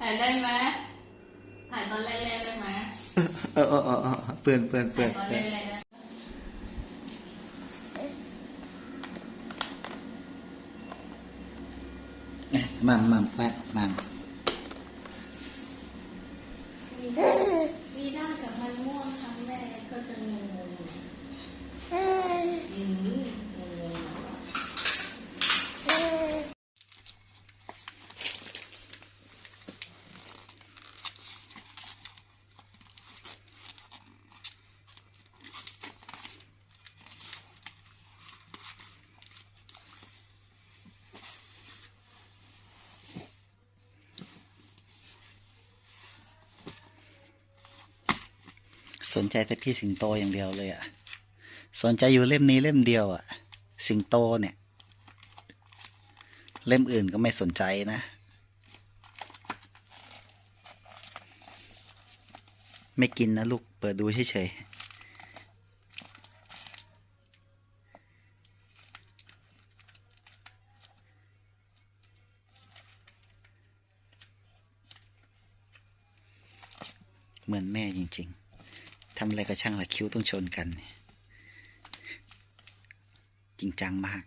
ถ่ายได้ไหมถ่ายตอนแรกๆได้ไหมเออเออเออเออเปื่อนเปื่อนเปื่ถ่าอยนตอนเปื่อนกๆได้มัมมัมแป๊บมัมวีด้ากับมันม่วงครั้งแรกก็จะงงๆอืมงงๆอะ สนใจแต่พี่สิงโตอย่างเดียวเลยอะสนใจอยู่เล่มนี้เล่มเดียวอะสิงโตเนี่ย เล่มอื่นก็ไม่สนใจนะ ไม่กินนะลูกเปิดดูเฉยๆเหมือนแม่จริง ๆ ทำอะไรก็ช่างละคิ้วต้องชนกัน จริงจังมาก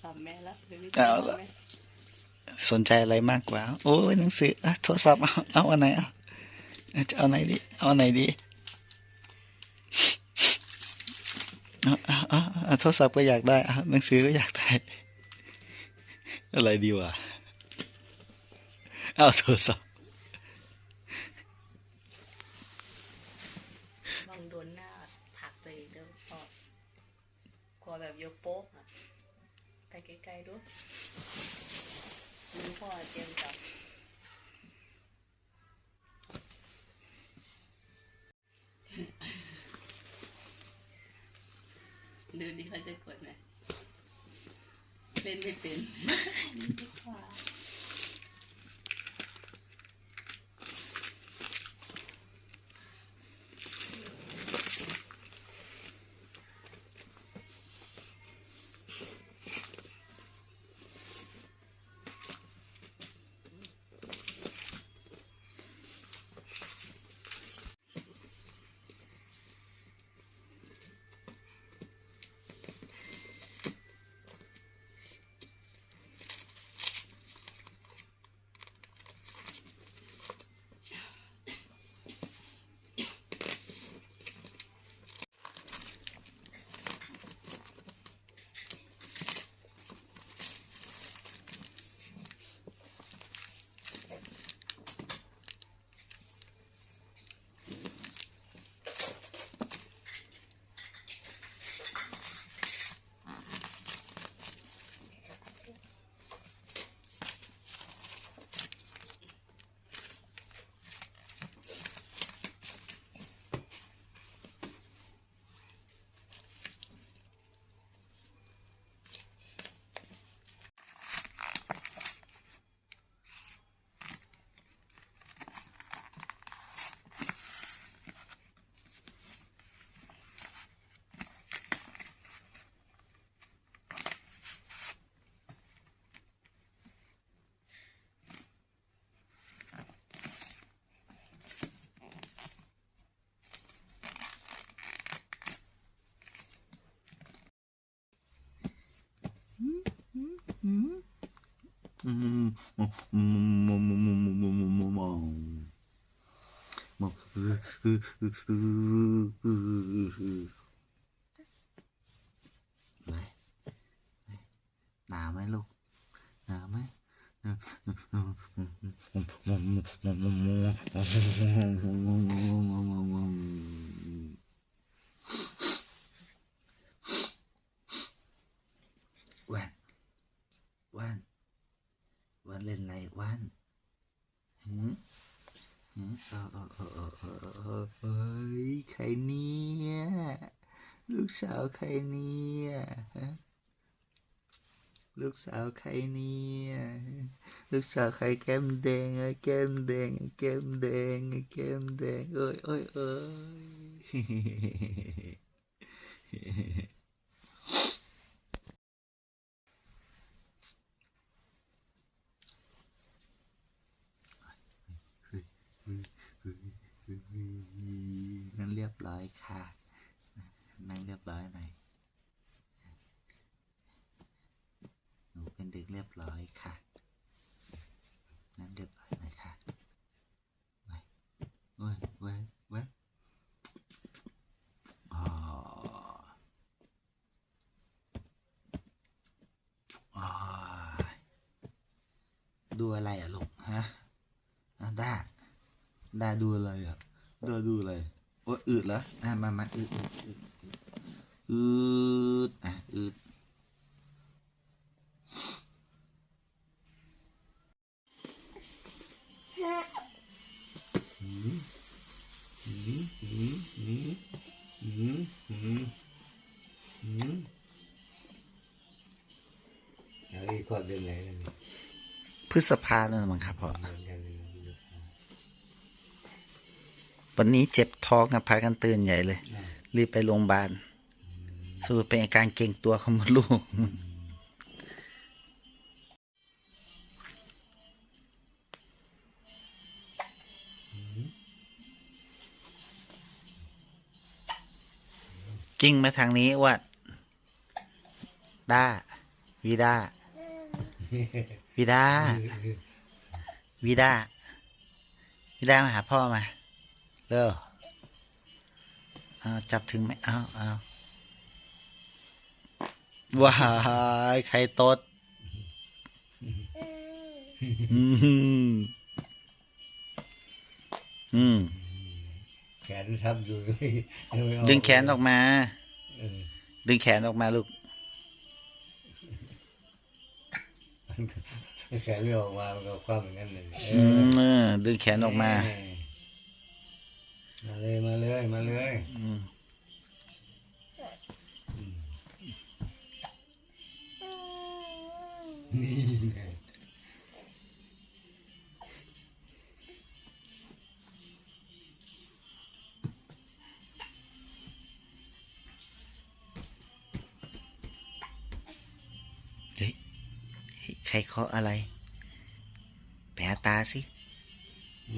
ศัพท์แม่ละเลยเอาละสนใจอะไรมากกว่า โอ้ยหนังสืออะโทรศัพท์เอาเอาอันไหนเอาเอาจะเอาไหนดี เอาอันไหนดีเอาเอาเอาเอาโทรศัพท์ก็อยากได้เอาหนังสือก็อยากได้ อะไรดีวะเอาโทรศัพท์ บางโดนหน้าผลักตัวเองเด้อพ่อกลัวแบบยกโป๊กอะ ใกล้ๆดูรู้พ่อเตรียมกับดูดิเขาจะกดไหมเล่นไม่เป็นดีกว่า ไว้หนาวไหมลูกหนาวไหมแว่นแว่นแว่นเล่นอะไรแว่นหืมหืมเออ เฮ้ยใครเนี่ยลูกสาวใครเนี่ยลูกสาวใครเนี่ยลูกสาวใครแก้มแดงไอ้แก้มแดงไอ้แก้มแดงไอ้แก้มแดงเอ้ยเอ้ยเอ้ย นั่นเรียบร้อยค่ะ นั่งเรียบร้อยหน่อย หนูเป็นเด็กเรี ยบร้อยค่ะ นั่นเรียบร้อยหน่อยค่ะไว้ไว้ไว้ไว้ดูอะไรอะลูกฮะอะด้าด้ดูอะไรอะด้ดูอะไรโอ้ยอืดเหรออะมามาอืดอืดอืดอืดอะอืด พฤษภาเนี่ยมั้งครับพ่อเหมือนกันเลยวันนี้เจ็บท้องครับพากันตื่นใหญ่เลยน่ะรีบไปโรงพยาบาลสรุปเป็นอาการเก่งตัวของมดลูกกิ้งมาทางนี้อ้ว่าด้าวีด้า วีด้าวีด้าวีด้ามาหาพ่อมา เร็วเอาจับถึงไหมเอาเอาว้ายใครตดอืมอืมแขนทับอยู่ยังไม่ออกดึงแขนออกมาเออดึงแขนออกมาลูก แขนไม่ออกมามันก็คว่ำอย่างนั้นเลยเออือมเออดึงแขนออกมา มาเลยมาเลยมาเลยอืมนี่ ครเคาะอะไรแปะตาสิ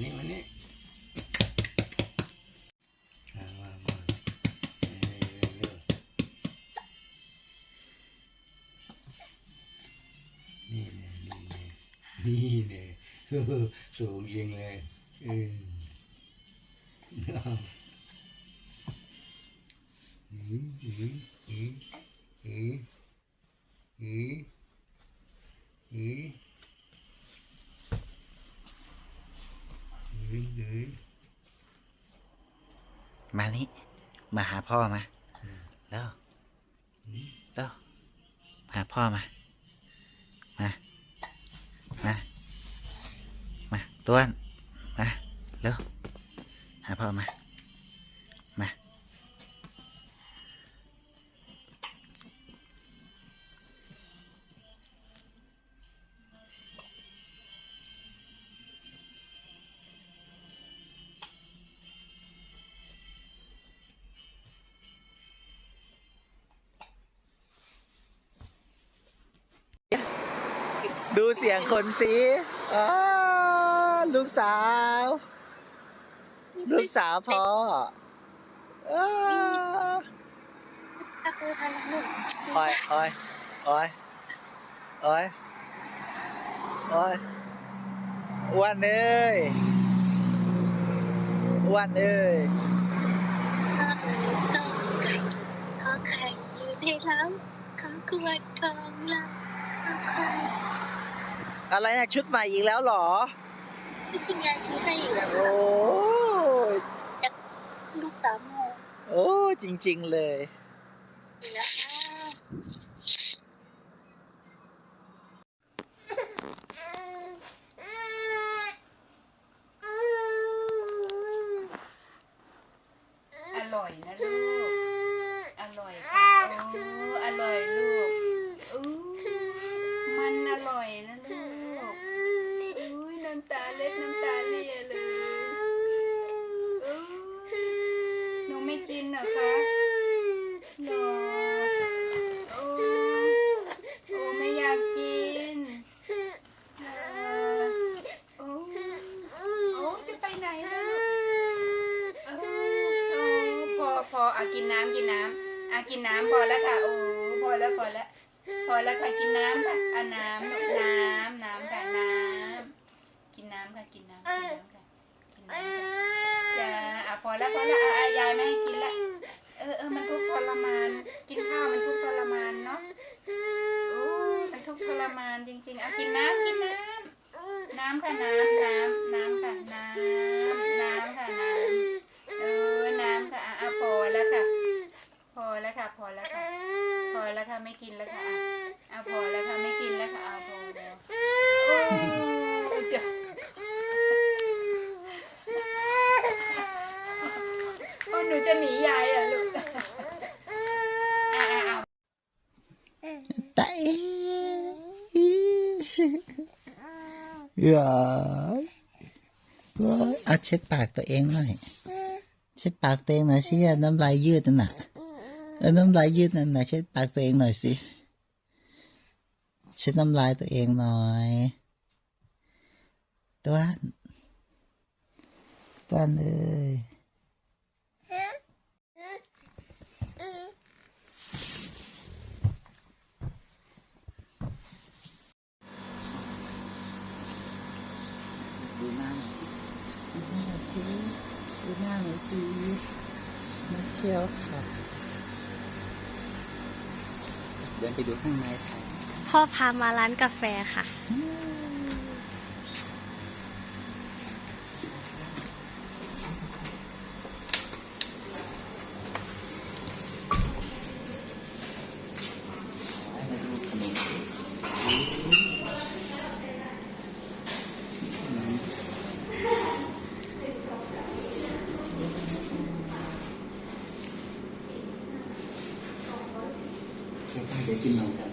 นี่มานี่อ่ามามาเออเร็วนี่แน่นี่แน่นี่แน่เออสูงยิงเลยเออเอาอืมอืมอืมอืมอืม อืมอืมอืมมานี่ มาหาพ่อมาอืมแล้วอืมแล้วมาหาพ่อมา มา มา มา ต้วน มา เร็ว หาพ่อมามา ดูเสียงคนสิอ้าลูกสาว ลูกสาวพ่ออ้าก็คืออะไรลูกอ้อยอ้อยอ้อยอ้อยโอ้ยอ้วนเอ้ยอ้วนเอ้ยก็ไก่ขอไข่อยู่ในเล้าขอกวดทองลำขอไข่ อะไรนะชุดใหม่อีกแล้วเหรอที่คุณยายซื้อให้อยู่แล้วโอ้ยลูกสาวโมโอ้จริง ๆ เลยอยู่แล้วค่ะ อร่อยนะลูก อร่อยค่ะโอ้อร่อยลูกอู้มันอร่อยนะลูกอุ้ยน้ำตาเล็ดน้ำตาเลียเลยอู้หนูไม่กินเหรอคะหรอโอ้โอ้ไม่อยากกินเหรอโอ้โอ้จะไปไหนล่ะลูก เออเออพอพออะ กินน้ำกินน้ำอะกินน้ำพอแล้วค่ะโอ้พอแล้วพอแล้วพอแล้วค่ะกินน้ำค่ะอะน้ำลูกน้ำน้ำค่ะน้ำกินน้ำค่ะกินน้ำกินน้ำค่ะกินน้ำค่ะจ้าอะพอแล้วพอแล้วอะยายไม่ให้กินละเออเออมันทุกข์ทรมาน กินข้าวมันทุกข์ทรมานเนาะโอ้มันทุกข์ทรมานจริงๆอะกินน้ำกินน้ำน้ำค่ะน้ำน้ำน้ำค่ะน้ำน้ำค่ะน้ำ เออ น้ำค่ะอะอะพอแล้วค่ะ พอแล้วค่ะ พอแล้วค่ะ พอแล้วค่ะ ไม่กินแล้วค่ะอะอะพอแล้วค่ะไม่กินแล้วค่ะอะพอแล้วโอ้ยจะโอ้หนูจะหนียายเหรอลูกอะอะอะตายอย่าโอ้ยเอาเช็ดปากตัวเองหน่อยเช็ดปากตัวเองหน่อยสิอะน้ำลายยืดนั่นน่ะ เออน้ำลายยืดนั่นนะเช็ดปากตัวเองหน่อยสิเช็ดน้ำลายตัวเองหน่อยต้วนต้วนเลยดูหน้าหน่อยสิดูหน้าหน่อยสิดูหน้าหน่อยสิมาเที่ยวค่ะ เดินไปดูข้างในค่ะพ่อพามาร้านกาแฟค่ะ มาดูขนมโอเคค่ะเดี๋ยวกินนมกัน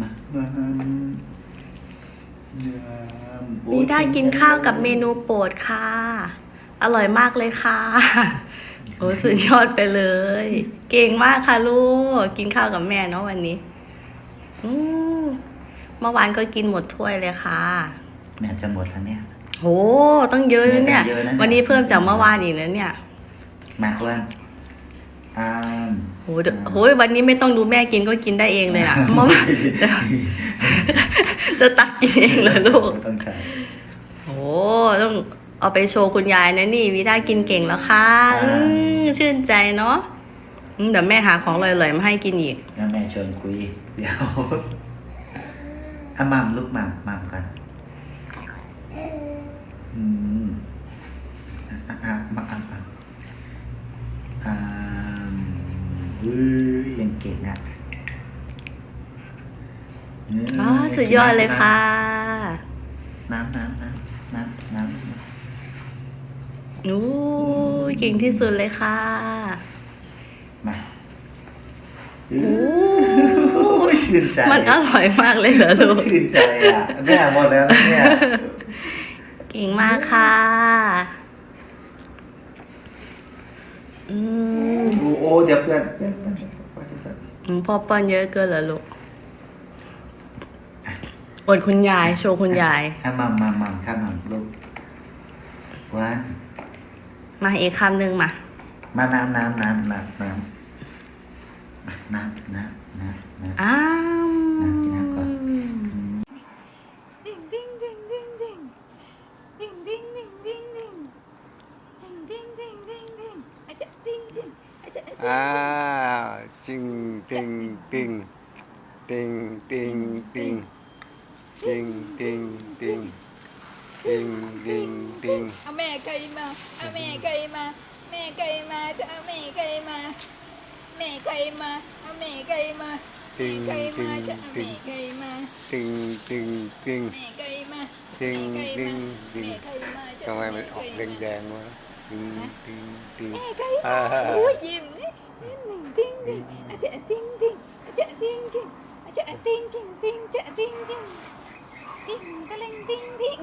มามาเนื้อโอ้ มีได้กินข้าวกับเมนูโปรดค่ะ อร่อยมากเลยค่ะ โอ้สุดยอดไปเลย เก่งมากค่ะลูก กินข้าวกับแม่เนาะวันนี้อืมเมื่อวานก็กินหมดถ้วยเลยค่ะแม่จะหมดแล้วเนี่ยโหต้องเยอะนะเนี่ยเยอะนะเนี่ยวันนี้เพิ่มจากเมื่อวานอีกนะเนี่ยมาอ้วนอ่าโหเดี๋ยวโหวันนี้ไม่ต้องดูแม่กินก็กินได้เองเลยอะเมื่อวาน จะจะตักกินเองเลยลูกต้องใช้โอ้ต้องเอาไปโชว์คุณยายนะนี่วิด้ากินเก่งแล้วค่ะอ่า อืมชื่นใจเนาะอืมเดี๋ยวแม่หาของอร่อยๆมาให้กินอีกงั้นแม่เชิญคุย เดี๋ยวอะมัมลูกมัมมัมก่อนอืมอะอะอะมาอะอะอ่าอุ้ยยังเก่งอะเอ๋อสุดยอดเลยค่ะ น้ำน้ำน้ำน้ำน้ำโอ้เก่งที่สุดเลยค่ะ มาโอ้โอ้ยชื่นใจ มันอร่อยมากเลยเหรอลูกชื่นใจอะแม่หมดแล้วนะเนี่ยเก่งมากค่ะ อืมโอ้โอ้เดี๋ยวเพื่อนเพื่อนเพื่อนเพื่อนเพื่อนอืมพ่อป้อนเยอะเกินเหรอลูก อดคุณยาย โชว์คุณยาย อะมัมมัมมัมครับมัมลูกวันมาอีกคำหนึ่งมา มาน้ำน้ำน้ำน้ำน้ำน้ำน้ำน้ำน้ำ อ้าม ดิ้งดิ้งทำไมมันออกแดงๆวะดิ้งดิ้งดิ้งอ่าอุ้ยยิ้มดิ้งดิ้งดิ้งดิ้งดิ้งดิ้งดิ้งดิ้งดิ้งดิ้งดิ้งดิ้งดิ้งดิ้งดิ้งดิ้งดิ้ง